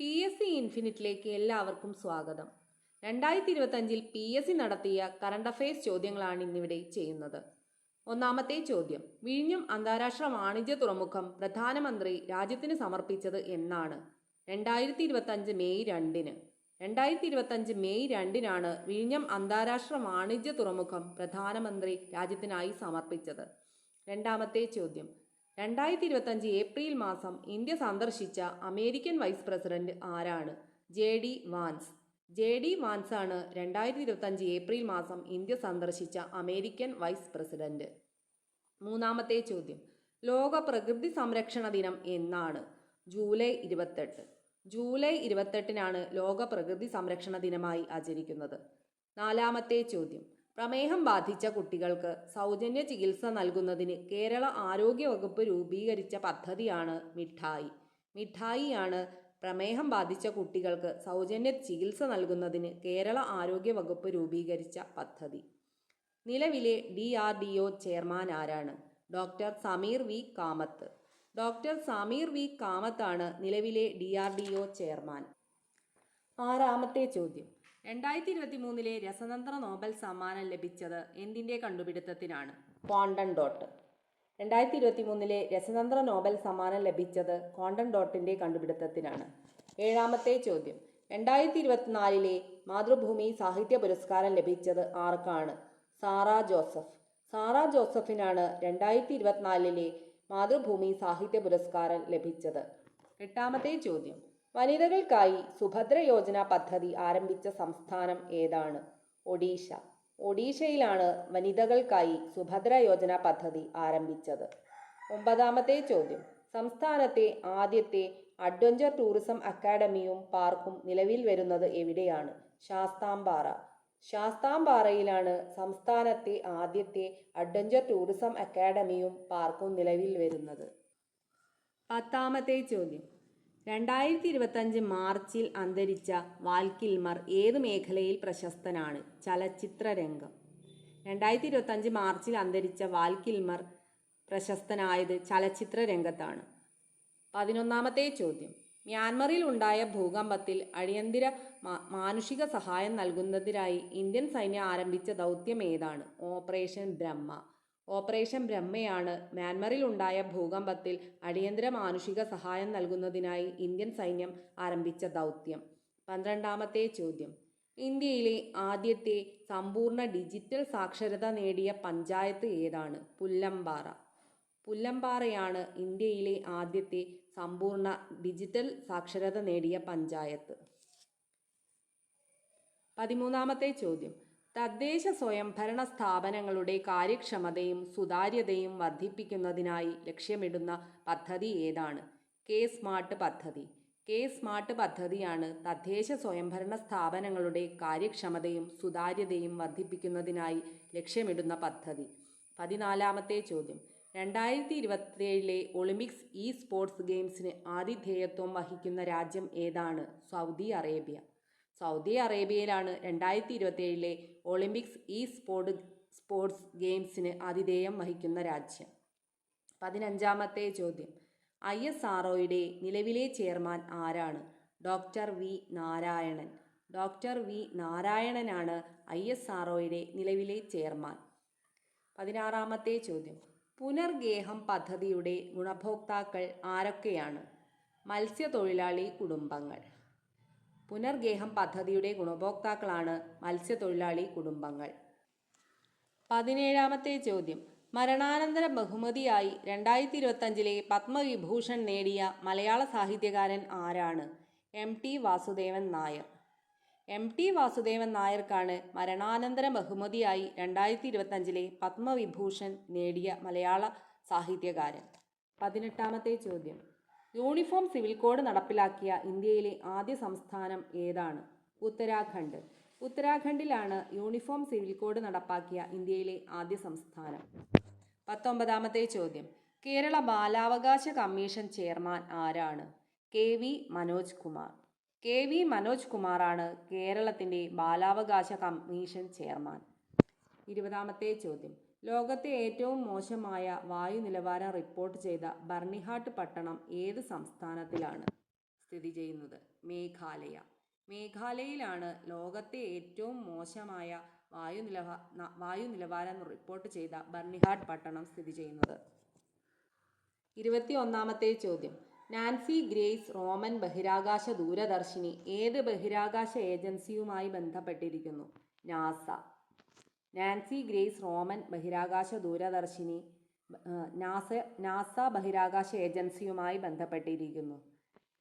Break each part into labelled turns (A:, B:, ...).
A: P S C ഇൻഫിനിറ്റിലേക്ക് എല്ലാവർക്കും സ്വാഗതം. രണ്ടായിരത്തി ഇരുപത്തഞ്ചിൽ പി എസ് സി നടത്തിയ കറണ്ട് അഫയേഴ്സ് ചോദ്യങ്ങളാണ് ഇന്നിവിടെ ചെയ്യുന്നത്. ഒന്നാമത്തെ ചോദ്യം വിഴിഞ്ഞം അന്താരാഷ്ട്ര വാണിജ്യ തുറമുഖം പ്രധാനമന്ത്രി രാജ്യത്തിന് സമർപ്പിച്ചത് എന്നാണ്. രണ്ടായിരത്തി ഇരുപത്തഞ്ച് മെയ് രണ്ടിന്. രണ്ടായിരത്തി ഇരുപത്തഞ്ച് മെയ് രണ്ടിനാണ് വിഴിഞ്ഞം അന്താരാഷ്ട്ര വാണിജ്യ തുറമുഖം പ്രധാനമന്ത്രി രാജ്യത്തിനായി സമർപ്പിച്ചത്. രണ്ടാമത്തെ ചോദ്യം രണ്ടായിരത്തി ഇരുപത്തഞ്ച് ഏപ്രിൽ മാസം ഇന്ത്യ സന്ദർശിച്ച അമേരിക്കൻ വൈസ് പ്രസിഡന്റ് ആരാണ്? J D Vance. J D Vance ആണ് രണ്ടായിരത്തി ഇരുപത്തഞ്ച് ഏപ്രിൽ മാസം ഇന്ത്യ സന്ദർശിച്ച അമേരിക്കൻ വൈസ് പ്രസിഡന്റ്. മൂന്നാമത്തെ ചോദ്യം. ലോക പ്രകൃതി സംരക്ഷണ ദിനം എന്നാണ്. ജൂലൈ ഇരുപത്തെട്ട്. ജൂലൈ ഇരുപത്തെട്ടിനാണ് ലോക പ്രകൃതി സംരക്ഷണ ദിനമായി ആചരിക്കുന്നത്. നാലാമത്തെ ചോദ്യം. പ്രമേഹം ബാധിച്ച കുട്ടികൾക്ക് സൗജന്യ ചികിത്സ നൽകുന്നതിന് കേരള ആരോഗ്യ വകുപ്പ് രൂപീകരിച്ച പദ്ധതിയാണ് മിഠായി. മിഠായിയാണ് പ്രമേഹം ബാധിച്ച കുട്ടികൾക്ക് സൗജന്യ ചികിത്സ നൽകുന്നതിന് കേരള ആരോഗ്യ വകുപ്പ് രൂപീകരിച്ച പദ്ധതി. നിലവിലെ D R D O chairman ആരാണ്? Doctor Sameer V. Kamat. Doctor Sameer V. കാമത്താണ് നിലവിലെ D R D O chairman. ആറാമത്തെ ചോദ്യം. രണ്ടായിരത്തി ഇരുപത്തി മൂന്നിലെ രസതന്ത്ര നോബൽ സമ്മാനം ലഭിച്ചത് എന്തിന്റെ കണ്ടുപിടുത്തത്തിനാണ്? ക്വാണ്ടൻ ഡോട്ട്. രണ്ടായിരത്തി ഇരുപത്തി മൂന്നിലെ രസതന്ത്ര നോബൽ സമ്മാനം ലഭിച്ചത് ക്വാണ്ടൻ ഡോട്ടിന്റെ കണ്ടുപിടുത്തത്തിനാണ്. ഏഴാമത്തെ ചോദ്യം. രണ്ടായിരത്തി ഇരുപത്തിനാലിലെ മാതൃഭൂമി സാഹിത്യ പുരസ്കാരം ലഭിച്ചത് ആർക്കാണ്? Sara Joseph. സാറ ജോസഫിനാണ് രണ്ടായിരത്തി ഇരുപത്തിനാലിലെ മാതൃഭൂമി സാഹിത്യ പുരസ്കാരം ലഭിച്ചത്. എട്ടാമത്തെ ചോദ്യം. വനിതകൾക്കായി സുഭദ്ര യോജന പദ്ധതി ആരംഭിച്ച സംസ്ഥാനം ഏതാണ്? ഒഡീഷ. ഒഡീഷയിലാണ് വനിതകൾക്കായി സുഭദ്ര യോജന പദ്ധതി ആരംഭിച്ചത്. ഒമ്പതാമത്തെ ചോദ്യം. സംസ്ഥാനത്തെ ആദ്യത്തെ അഡ്വഞ്ചർ ടൂറിസം അക്കാഡമിയും പാർക്കും നിലവിൽ വരുന്നത് എവിടെയാണ്? ശാസ്താംപാറ. ശാസ്താംപാറയിലാണ് സംസ്ഥാനത്തെ ആദ്യത്തെ അഡ്വഞ്ചർ ടൂറിസം അക്കാഡമിയും പാർക്കും നിലവിൽ വരുന്നത്. പത്താമത്തെ ചോദ്യം. രണ്ടായിരത്തി ഇരുപത്തഞ്ച് മാർച്ചിൽ അന്തരിച്ച വാൽക്കിൽമർ ഏത് മേഖലയിൽ പ്രശസ്തനാണ്? ചലച്ചിത്ര രംഗം. രണ്ടായിരത്തി ഇരുപത്തഞ്ച് മാർച്ചിൽ അന്തരിച്ച വാൽക്കിൽമർ പ്രശസ്തനായത് ചലച്ചിത്ര രംഗത്താണ്. പതിനൊന്നാമത്തെ ചോദ്യം. മ്യാൻമറിൽ ഉണ്ടായ ഭൂകമ്പത്തിൽ അടിയന്തര മാനുഷിക സഹായം നൽകുന്നതിനായി ഇന്ത്യൻ സൈന്യം ആരംഭിച്ച ദൗത്യം ഏതാണ്? ഓപ്പറേഷൻ ബ്രഹ്മ. ഓപ്പറേഷൻ ബ്രഹ്മയാണ് മ്യാൻമറിൽ ഉണ്ടായ ഭൂകമ്പത്തിൽ അടിയന്തര മാനുഷിക സഹായം നൽകുന്നതിനായി ഇന്ത്യൻ സൈന്യം ആരംഭിച്ച ദൗത്യം. പന്ത്രണ്ടാമത്തെ ചോദ്യം. ഇന്ത്യയിലെ ആദ്യത്തെ സമ്പൂർണ ഡിജിറ്റൽ സാക്ഷരത നേടിയ പഞ്ചായത്ത് ഏതാണ്? പുല്ലമ്പാറ. പുല്ലമ്പാറയാണ് ഇന്ത്യയിലെ ആദ്യത്തെ സമ്പൂർണ ഡിജിറ്റൽ സാക്ഷരത നേടിയ പഞ്ചായത്ത്. പതിമൂന്നാമത്തെ ചോദ്യം. തദ്ദേശ സ്വയംഭരണ സ്ഥാപനങ്ങളുടെ കാര്യക്ഷമതയും സുതാര്യതയും വർദ്ധിപ്പിക്കുന്നതിനായി ലക്ഷ്യമിടുന്ന പദ്ധതി ഏതാണ്? കെ സ്മാർട്ട് പദ്ധതി. കെ സ്മാർട്ട് പദ്ധതിയാണ് തദ്ദേശ സ്വയംഭരണ സ്ഥാപനങ്ങളുടെ കാര്യക്ഷമതയും സുതാര്യതയും വർദ്ധിപ്പിക്കുന്നതിനായി ലക്ഷ്യമിടുന്ന പദ്ധതി. പതിനാലാമത്തെ ചോദ്യം. രണ്ടായിരത്തി ഇരുപത്തിയേഴിലെ ഒളിമ്പിക്സ് ഇ സ്പോർട്സ് ഗെയിംസിന് ആതിഥേയത്വം വഹിക്കുന്ന രാജ്യം ഏതാണ്? Saudi Arabia. സൗദി അറേബ്യയിലാണ് രണ്ടായിരത്തി ഇരുപത്തിയേഴിലെ ഒളിമ്പിക്സ് ഇ സ്പോർട് സ്പോർട്സ് ഗെയിംസിന് ആതിഥേയം വഹിക്കുന്ന രാജ്യം. പതിനഞ്ചാമത്തെ ചോദ്യം. ഐ എസ് ആർ നിലവിലെ ചെയർമാൻ ആരാണ്? Doctor V Narayanan. Doctor V നാരായണനാണ് I S R നിലവിലെ ചെയർമാൻ. പതിനാറാമത്തെ ചോദ്യം. പുനർഗേഹം പദ്ധതിയുടെ ഗുണഭോക്താക്കൾ ആരൊക്കെയാണ്? മത്സ്യത്തൊഴിലാളി കുടുംബങ്ങൾ. പുനർഗേഹം പദ്ധതിയുടെ ഗുണഭോക്താക്കളാണ് മത്സ്യത്തൊഴിലാളി കുടുംബങ്ങൾ. പതിനേഴാമത്തെ ചോദ്യം. മരണാനന്തര ബഹുമതിയായി രണ്ടായിരത്തി ഇരുപത്തഞ്ചിലെ പത്മവിഭൂഷൺ നേടിയ മലയാള സാഹിത്യകാരൻ ആരാണ്? M T Vasudevan Nair. M T Vasudevan നായർക്കാണ് മരണാനന്തര ബഹുമതിയായി രണ്ടായിരത്തി ഇരുപത്തഞ്ചിലെ പത്മവിഭൂഷൺ നേടിയ മലയാള സാഹിത്യകാരൻ. പതിനെട്ടാമത്തെ ചോദ്യം. യൂണിഫോം സിവിൽ കോഡ് നടപ്പിലാക്കിയ ഇന്ത്യയിലെ ആദ്യ സംസ്ഥാനം ഏതാണ്? ഉത്തരാഖണ്ഡ്. ഉത്തരാഖണ്ഡിലാണ് യൂണിഫോം സിവിൽ കോഡ് നടപ്പാക്കിയ ഇന്ത്യയിലെ ആദ്യ സംസ്ഥാനം. പത്തൊമ്പതാമത്തെ ചോദ്യം. കേരള ബാലാവകാശ കമ്മീഷൻ ചെയർമാൻ ആരാണ്? K V Manoj Kumar. K V Manoj കുമാറാണ് കേരളത്തിന്റെ ബാലാവകാശ കമ്മീഷൻ ചെയർമാൻ. ഇരുപതാമത്തെ ചോദ്യം. ലോകത്തെ ഏറ്റവും മോശമായ വായു നിലവാരം റിപ്പോർട്ട് ചെയ്ത ബർണിഹാട്ട് പട്ടണം ഏത് സംസ്ഥാനത്തിലാണ് സ്ഥിതി ചെയ്യുന്നത്? മേഘാലയ. മേഘാലയയിലാണ് ലോകത്തെ ഏറ്റവും മോശമായ വായു നിലവാ വായു നിലവാരം റിപ്പോർട്ട് ചെയ്ത ബർണിഹാട്ട് പട്ടണം സ്ഥിതി ചെയ്യുന്നത്? ഇരുപത്തി ഒന്നാമത്തെ ചോദ്യം. നാൻസി ഗ്രേസ് റോമൻ ബഹിരാകാശ ദൂരദർശിനി ഏത് ബഹിരാകാശ ഏജൻസിയുമായി ബന്ധപ്പെട്ടിരിക്കുന്നു? നാസ. നാൻസി ഗ്രേസ് റോമൻ ബഹിരാകാശ ദൂരദർശിനി നാസ നാസ ബഹിരാകാശ ഏജൻസിയുമായി ബന്ധപ്പെട്ടിരിക്കുന്നു.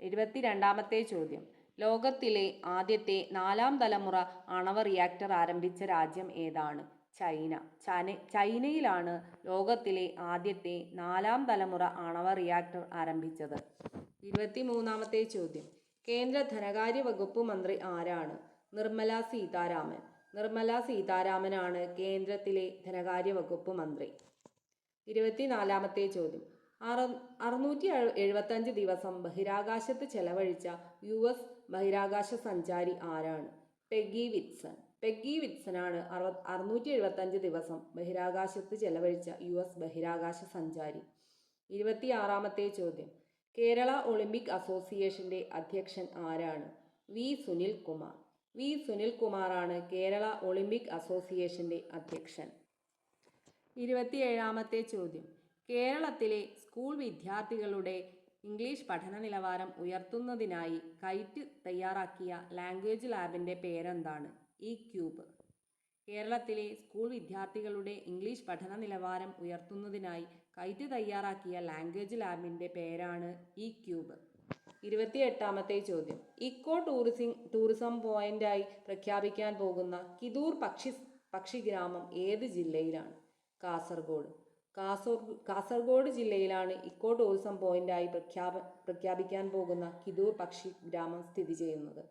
A: ഇരുപത്തിരണ്ടാമത്തെ ചോദ്യം. ലോകത്തിലെ ആദ്യത്തെ നാലാം തലമുറ ആണവ റിയാക്ടർ ആരംഭിച്ച രാജ്യം ഏതാണ്? ചൈന. ചൈന ചൈനയിലാണ് ലോകത്തിലെ ആദ്യത്തെ നാലാം തലമുറ ആണവ റിയാക്ടർ ആരംഭിച്ചത്. ഇരുപത്തിമൂന്നാമത്തെ ചോദ്യം. കേന്ദ്ര ധനകാര്യ വകുപ്പ് മന്ത്രി ആരാണ്? നിർമ്മല സീതാരാമൻ. നിർമ്മല സീതാരാമനാണ് കേന്ദ്രത്തിലെ ധനകാര്യ വകുപ്പ് മന്ത്രി. ഇരുപത്തിനാലാമത്തെ ചോദ്യം. അറ അറുന്നൂറ്റി എഴുപത്തഞ്ച് ദിവസം ബഹിരാകാശത്ത് ചെലവഴിച്ച യു എസ് ബഹിരാകാശ സഞ്ചാരി ആരാണ്? പെഗി വിറ്റ്സൺ. പെഗി വിറ്റ്സനാണ് അറു അറുന്നൂറ്റി എഴുപത്തഞ്ച് ദിവസം ബഹിരാകാശത്ത് ചെലവഴിച്ച യു എസ് ബഹിരാകാശ സഞ്ചാരി. ഇരുപത്തിയാറാമത്തെ ചോദ്യം. കേരള ഒളിമ്പിക് അസോസിയേഷന്റെ അധ്യക്ഷൻ ആരാണ്? വി. സുനിൽ കുമാർ വി സുനിൽകുമാറാണ് കേരള ഒളിമ്പിക് അസോസിയേഷന്റെ അധ്യക്ഷൻ. ഇരുപത്തിയേഴാമത്തെ ചോദ്യം. കേരളത്തിലെ സ്കൂൾ വിദ്യാർത്ഥികളുടെ ഇംഗ്ലീഷ് പഠന നിലവാരം ഉയർത്തുന്നതിനായി കൈറ്റ് തയ്യാറാക്കിയ ലാംഗ്വേജ് ലാബിന്റെ പേരെന്താണ്? E cube. കേരളത്തിലെ സ്കൂൾ വിദ്യാർത്ഥികളുടെ ഇംഗ്ലീഷ് പഠന നിലവാരം ഉയർത്തുന്നതിനായി കൈറ്റ് തയ്യാറാക്കിയ ലാംഗ്വേജ് ലാബിന്റെ പേരാണ് ഇ ക്യൂബ്. ഇരുപത്തിയെട്ടാമത്തെ ചോദ്യം. ഇക്കോ ടൂറിസം ടൂറിസം പോയിന്റായി പ്രഖ്യാപിക്കാൻ പോകുന്ന കിദൂർ പക്ഷി പക്ഷിഗ്രാമം ഏത് ജില്ലയിലാണ്? കാസർഗോഡ്. കാസർ കാസർഗോഡ് ജില്ലയിലാണ് ഇക്കോ ടൂറിസം പോയിന്റായി പ്രഖ്യാപ പ്രഖ്യാപിക്കാൻ പോകുന്ന കിദൂർ പക്ഷി ഗ്രാമം സ്ഥിതി ചെയ്യുന്നത്.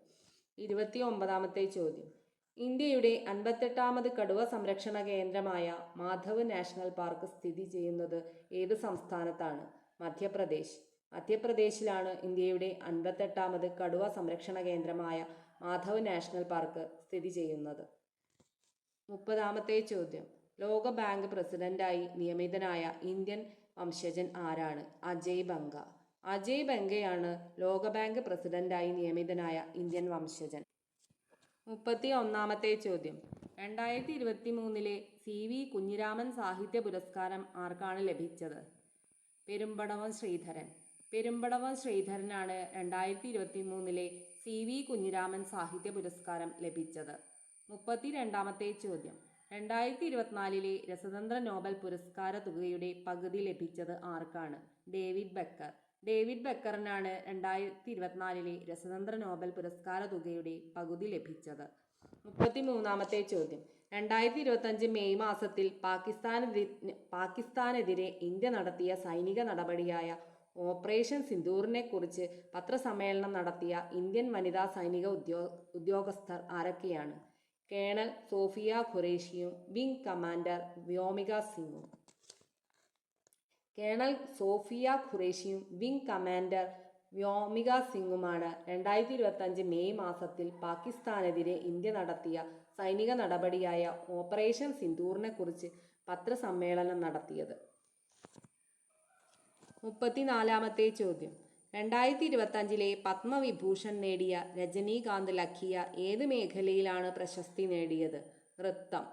A: ഇരുപത്തി ഒമ്പതാമത്തെ ചോദ്യം. ഇന്ത്യയുടെ അൻപത്തെട്ടാമത് കടുവ സംരക്ഷണ കേന്ദ്രമായ മാധവ് നാഷണൽ പാർക്ക് സ്ഥിതി ചെയ്യുന്നത് ഏത് സംസ്ഥാനത്താണ്? മധ്യപ്രദേശ് മധ്യപ്രദേശിലാണ് ഇന്ത്യയുടെ അൻപത്തെട്ടാമത് കടുവ സംരക്ഷണ കേന്ദ്രമായ മാധവ് നാഷണൽ പാർക്ക് സ്ഥിതി ചെയ്യുന്നത്. മുപ്പതാമത്തെ ചോദ്യം. ലോക ബാങ്ക് പ്രസിഡന്റായി നിയമിതനായ ഇന്ത്യൻ വംശജൻ ആരാണ്? അജയ് ബംഗ. അജയ് ബംഗയാണ് ലോക ബാങ്ക് പ്രസിഡന്റായി നിയമിതനായ ഇന്ത്യൻ വംശജൻ. മുപ്പത്തി ഒന്നാമത്തെ ചോദ്യം. രണ്ടായിരത്തി ഇരുപത്തി മൂന്നിലെ സി വി കുഞ്ഞിരാമൻ സാഹിത്യ പുരസ്കാരം ആർക്കാണ് ലഭിച്ചത്? പെരുമ്പടവം ശ്രീധരൻ. പെരുമ്പടവം ശ്രീധരനാണ് രണ്ടായിരത്തി ഇരുപത്തി മൂന്നിലെ സി വി കുഞ്ഞിരാമൻ സാഹിത്യ പുരസ്കാരം ലഭിച്ചത്. മുപ്പത്തി രണ്ടാമത്തെ ചോദ്യം. രണ്ടായിരത്തി ഇരുപത്തിനാലിലെ രസതന്ത്ര നോബൽ പുരസ്കാര തുകയുടെ പകുതി ലഭിച്ചത് ആർക്കാണ്? ഡേവിഡ് ബക്കർ. ഡേവിഡ് ബക്കറിനാണ് രണ്ടായിരത്തി ഇരുപത്തിനാലിലെ രസതന്ത്ര നോബൽ പുരസ്കാര തുകയുടെ പകുതി ലഭിച്ചത്. മുപ്പത്തി മൂന്നാമത്തെ ചോദ്യം. രണ്ടായിരത്തി ഇരുപത്തഞ്ച് മെയ് മാസത്തിൽ പാകിസ്ഥാനെതിരെ പാകിസ്ഥാനെതിരെ ഇന്ത്യ നടത്തിയ സൈനിക നടപടിയായ ഓപ്പറേഷൻ സിന്ദൂറിനെക്കുറിച്ച് പത്രസമ്മേളനം നടത്തിയ ഇന്ത്യൻ വനിതാ സൈനിക ഉദ്യോ ഉദ്യോഗസ്ഥർ ആരൊക്കെയാണ്? കേണൽ സോഫിയ ഖുറേഷിയും വിംഗ് കമാൻഡർ വ്യോമിക സിംഗും. കേണൽ സോഫിയ ഖുറേഷിയും വിംഗ് കമാൻഡർ വ്യോമിക സിംഗുമാണ് രണ്ടായിരത്തി ഇരുപത്തഞ്ച് മെയ് മാസത്തിൽ പാകിസ്ഥാനെതിരെ ഇന്ത്യ നടത്തിയ സൈനിക നടപടിയായ ഓപ്പറേഷൻ സിന്ദൂറിനെക്കുറിച്ച് പത്രസമ്മേളനം നടത്തിയത്. മുപ്പത്തിനാലാമത്തെ ചോദ്യം. രണ്ടായിരത്തി ഇരുപത്തഞ്ചിലെ പത്മവിഭൂഷൺ നേടിയ രജനീകാന്ത് ലഖിയ ഏത് മേഖലയിലാണ് പ്രശസ്തി നേടിയത്? നൃത്തം.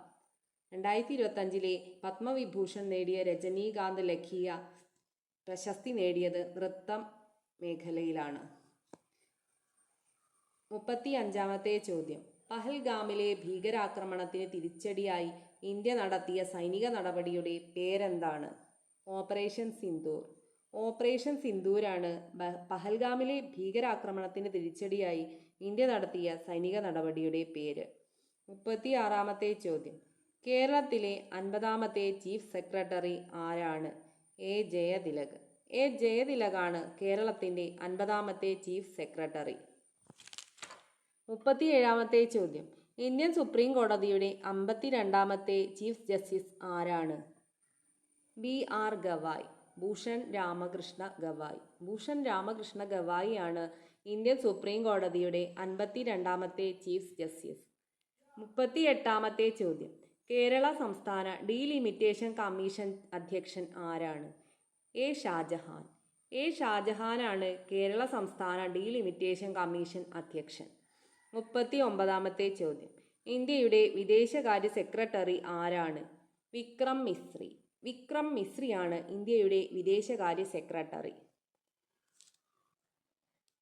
A: രണ്ടായിരത്തി ഇരുപത്തഞ്ചിലെ പത്മവിഭൂഷൺ നേടിയ രജനീകാന്ത് ലഖിയ പ്രശസ്തി നേടിയത് നൃത്തം മേഖലയിലാണ്. മുപ്പത്തി അഞ്ചാമത്തെ ചോദ്യം. പഹൽഗാമിലെ ഭീകരാക്രമണത്തിന് തിരിച്ചടിയായി ഇന്ത്യ നടത്തിയ സൈനിക നടപടിയുടെ പേരെന്താണ്? ഓപ്പറേഷൻ സിന്ദൂർ. ഓപ്പറേഷൻ സിന്ദൂരാണ് പഹൽഗാമിലെ ഭീകരാക്രമണത്തിന് തിരിച്ചടിയായി ഇന്ത്യ നടത്തിയ സൈനിക നടപടിയുടെ പേര്. മുപ്പത്തി ആറാമത്തെ ചോദ്യം. കേരളത്തിലെ അൻപതാമത്തെ ചീഫ് സെക്രട്ടറി ആരാണ്? എ. ജയതിലക്. എ. ജയതിലകാണ് കേരളത്തിന്റെ അൻപതാമത്തെ ചീഫ് സെക്രട്ടറി. മുപ്പത്തിയേഴാമത്തെ ചോദ്യം. ഇന്ത്യൻ സുപ്രീം കോടതിയുടെ അമ്പത്തിരണ്ടാമത്തെ ചീഫ് ജസ്റ്റിസ് ആരാണ്? ബി. ആർ. ഗവായ്. ഭൂഷൺ രാമകൃഷ്ണ ഗവായ്. ഭൂഷൺ രാമകൃഷ്ണ ഗവായിയാണ് ഇന്ത്യൻ സുപ്രീം കോടതിയുടെ അൻപത്തി രണ്ടാമത്തെ ചീഫ് ജസ്റ്റിസ്. മുപ്പത്തി എട്ടാമത്തെ ചോദ്യം. കേരള സംസ്ഥാന ഡീലിമിറ്റേഷൻ കമ്മീഷൻ അധ്യക്ഷൻ ആരാണ്? എ. ഷാജഹാൻ. എ. ഷാജഹാനാണ് കേരള സംസ്ഥാന ഡീലിമിറ്റേഷൻ കമ്മീഷൻ അധ്യക്ഷൻ. മുപ്പത്തി ഒമ്പതാമത്തെ ചോദ്യം. ഇന്ത്യയുടെ വിദേശകാര്യ സെക്രട്ടറി ആരാണ്? വിക്രം മിശ്രി. വിക്രം മിശ്രിയാണ് ഇന്ത്യയുടെ വിദേശകാര്യ സെക്രട്ടറി.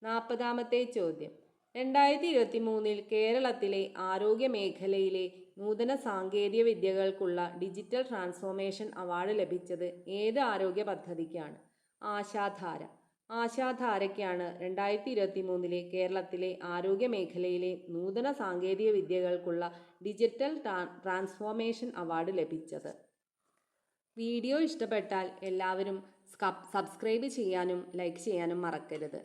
A: നാൽപ്പതാമത്തെ ചോദ്യം. രണ്ടായിരത്തി ഇരുപത്തി മൂന്നിൽ കേരളത്തിലെ ആരോഗ്യ മേഖലയിലെ നൂതന സാങ്കേതിക വിദ്യകൾക്കുള്ള ഡിജിറ്റൽ ട്രാൻസ്ഫോർമേഷൻ അവാർഡ് ലഭിച്ചത് ഏത് ആരോഗ്യ പദ്ധതിക്കാണ്? ആശാധാര. ആശാധാരയ്ക്കാണ് രണ്ടായിരത്തി ഇരുപത്തി മൂന്നിലെ കേരളത്തിലെ ആരോഗ്യ മേഖലയിലെ നൂതന സാങ്കേതിക വിദ്യകൾക്കുള്ള ഡിജിറ്റൽ ട്രാൻസ്ഫോർമേഷൻ അവാർഡ് ലഭിച്ചത്. വീഡിയോ ഇഷ്ടപ്പെട്ടാൽ എല്ലാവരും സബ്സ്ക്രൈബ് ചെയ്യാനും ലൈക്ക് ചെയ്യാനും മറക്കരുത്.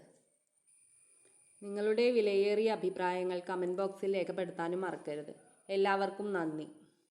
A: നിങ്ങളുടെ വിലയേറിയ അഭിപ്രായങ്ങൾ കമന്റ് ബോക്സിൽ രേഖപ്പെടുത്താനും മറക്കരുത്. എല്ലാവർക്കും നന്ദി.